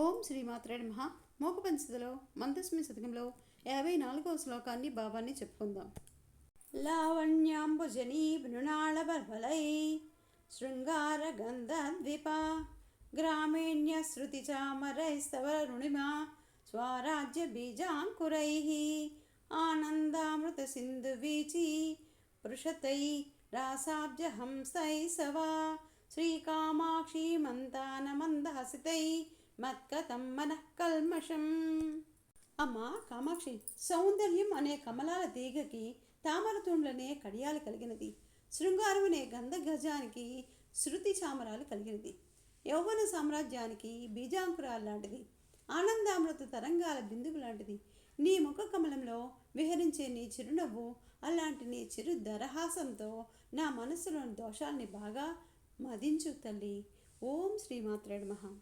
ఓం శ్రీమాత్రే మహా మోకపంచదలో మందస్మి శతకంలో యాభై నాలుగవ శ్లోకాన్ని భావాన్ని చెప్పుకుందాం. లావణ్యాంబుజనీ మృణాళబర్బలై శృంగార గంధద్విప గ్రామీణ్య శృతి చామరైస్తవరుణిమా స్వరాజ్య బీజాంకురై ఆనందామృత సింధు వీచి పృషతై రాసాబ్జ హంసై సవా శ్రీకామాక్షి మంతాన మత్కతం మనః కల్మషం. అమ్మ కామాక్షి సౌందర్యం అనే కమలాల తీగకి తామరతుండ్లనే కడియాలు కలిగినది. శృంగారం అనే గంధ గజానికి శృతి చామరాలు కలిగినది. యౌవన సామ్రాజ్యానికి బీజాంకురాలు లాంటిది. ఆనందామృత తరంగాల బిందువు లాంటిది. నీ ముఖ కమలంలో విహరించే నీ చిరునవ్వు అలాంటి నీ చిరు దరహాసంతో నా మనసులోని దోషాల్ని బాగా మదించు తల్లి. ఓం శ్రీమాత్రేడు మహా